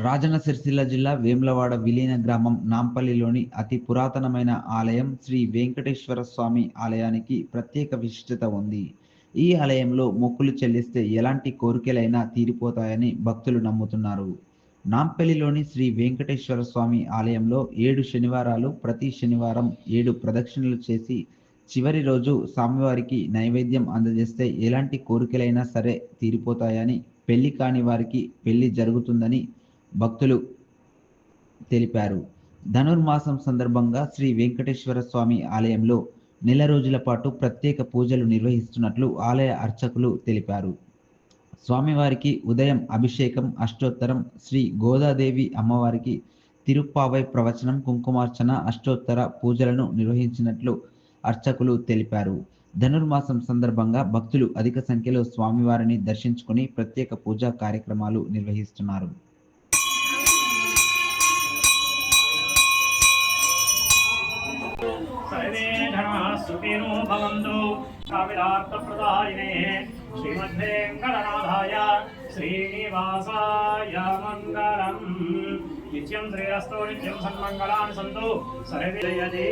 రాజన్న సిరిసిల్ల జిల్లా వేములవాడ విలీన గ్రామం నాంపల్లిలోని అతి పురాతనమైన ఆలయం శ్రీ వెంకటేశ్వర స్వామి ఆలయానికి ప్రత్యేక విశిష్టత ఉంది. ఈ ఆలయంలో మొక్కులు చెల్లిస్తే ఎలాంటి కోరికలైనా తీరిపోతాయని భక్తులు నమ్ముతున్నారు. నాంపల్లిలోని శ్రీ వెంకటేశ్వర స్వామి ఆలయంలో ఏడు శనివారాలు ప్రతి శనివారం ఏడు ప్రదక్షిణలు చేసి చివరి రోజు స్వామివారికి నైవేద్యం అందజేస్తే ఎలాంటి కోరికలైనా సరే తీరిపోతాయని పెళ్ళి కాని వారికి పెళ్ళి జరుగుతుందని భక్తులు తెలిపారు. ధనుర్మాసం సందర్భంగా శ్రీ వెంకటేశ్వర స్వామి ఆలయంలో నెల రోజుల పాటు ప్రత్యేక పూజలు నిర్వహిస్తున్నట్లు ఆలయ అర్చకులు తెలిపారు. స్వామివారికి ఉదయం అభిషేకం అష్టోత్తరం శ్రీ గోదాదేవి అమ్మవారికి తిరుప్పావై ప్రవచనం కుంకుమార్చన అష్టోత్తర పూజలను నిర్వహించినట్లు అర్చకులు తెలిపారు. ధనుర్మాసం సందర్భంగా భక్తులు అధిక సంఖ్యలో స్వామివారిని దర్శించుకుని ప్రత్యేక పూజా కార్యక్రమాలు నిర్వహిస్తున్నారు. सुखिनो भवन्तु कामिदार्थप्रदायिने श्रीमद्वेङ्कटनाथाय श्रीनिवासाय मङ्गलम् नित्यं श्रेयस्तो नित्यं सन्मङ्गलानि सन्तु सर्वजयति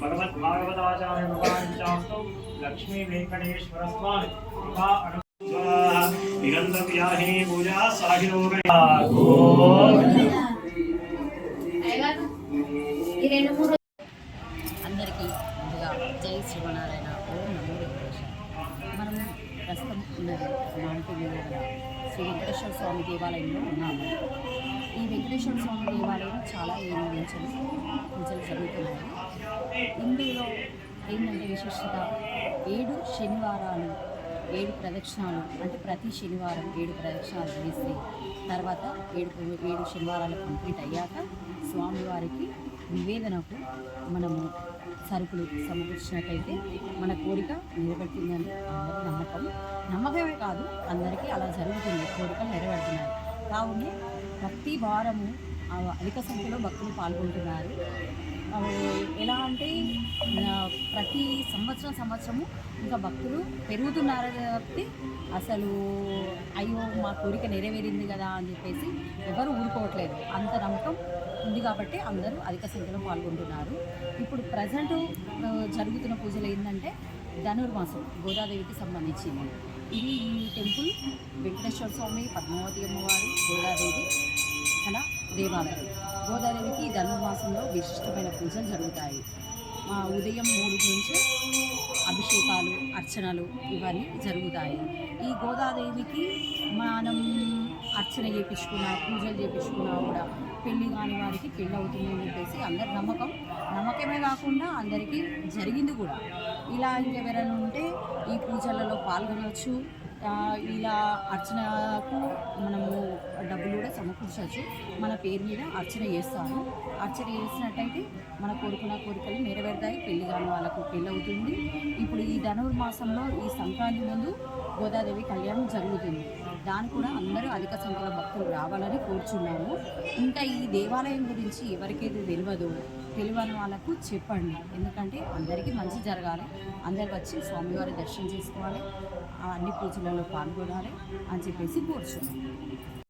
भगवद्भागवताचार्य भगवाञ्चास्तु लक्ष्मीवेङ्कटेश्वरस्वामि कृपा अनु निरन्तव्याहिनी पूजा साहिरोगया శ్రీ వెంకటేశ్వర స్వామి దేవాలయంలో ఉన్నాము. ఈ వెంకటేశ్వర స్వామి దేవాలయం చాలా ఏళ్ళ నుంచి పూజలు జరుగుతున్నాయి ఇందులో ఏంటంటే విశిష్టత ఏడు శనివారాలు ఏడు ప్రదక్షిణాలు అంటే ప్రతి శనివారం ఏడు ప్రదక్షిణాలు చేస్తే తర్వాత ఏడు ఏడు శనివారాలు కంప్లీట్ అయ్యాక స్వామివారికి నివేదనకు మనము సరుకులు సమకూర్చినట్టయితే మన కోరిక నెరవేరుతుందని అందరి నమ్మకం. నమ్మకమే కాదు అందరికీ అలా జరుగుతుంది. కోరికలు నెరవేరుతున్నాయి. కావున ప్రతి వారము అధిక సంఖ్యలో భక్తులు పాల్గొంటున్నారు. ఎలా అంటే ప్రతి సంవత్సరం సంవత్సరము ఇంకా భక్తులు పెరుగుతున్నారు కాబట్టి అసలు అయ్యో మా కోరిక నెరవేరింది కదా అని చెప్పేసి ఎవరు ఊరుకోవట్లేదు. అంత నమ్మకం ఉంది కాబట్టి అందరూ అధిక సంఖ్యలో పాల్గొంటున్నారు. ఇప్పుడు ప్రజెంట్ జరుగుతున్న పూజలు ఏంటంటే ధనుర్మాసం గోదాదేవికి సంబంధించింది. ఇది ఈ టెంపుల్ వెంకటేశ్వర స్వామి పద్మావతి అమ్మవారు గోదాదేవి అలా దేవాలయం. గోదాదేవికి ఈ ధనుర్మాసంలో విశిష్టమైన పూజలు జరుగుతాయి. ఉదయం మూడు నుంచి అభిషేకాలు అర్చనలు ఇవన్నీ జరుగుతాయి. ఈ గోదాదేవికి మనం అర్చన చేపించుకున్నా పూజలు చేయించుకున్నా కూడా పెళ్ళి కాని వారికి పెళ్ళి అవుతుందని చెప్పేసి అందరి నమ్మకం. నమ్మకమే కాకుండా అందరికీ జరిగింది కూడా. ఇలా ఇంకెవరైనా ఉంటే ఈ పూజలలో పాల్గొనవచ్చు. ఇలా అర్చనకు మనము డబ్బులు మన పేరు మీద అర్చన చేస్తాము అర్చన చేసినట్టయితే మన కోరుకున్న కోరికలు నెరవేరుతాయి. పెళ్ళి కాని వాళ్ళకు పెళ్ళి అవుతుంది ఇప్పుడు ఈ ధనుర్మాసంలో ఈ సంక్రాంతి ముందు గోదాదేవి కళ్యాణం జరుగుతుంది. దాని కూడా అందరూ అధిక సంఖ్యలో భక్తులు రావాలని కోరుచున్నాము. ఇంకా ఈ దేవాలయం గురించి ఎవరికైతే తెలియదో తెలియని వాళ్ళకు చెప్పండి. ఎందుకంటే అందరికీ మంచి జరగాలి. అందరు వచ్చి స్వామివారి దర్శనం చేసుకోవాలి. అన్ని పూజలలో పాల్గొనాలి అని చెప్పేసి కోరుచున్నాము.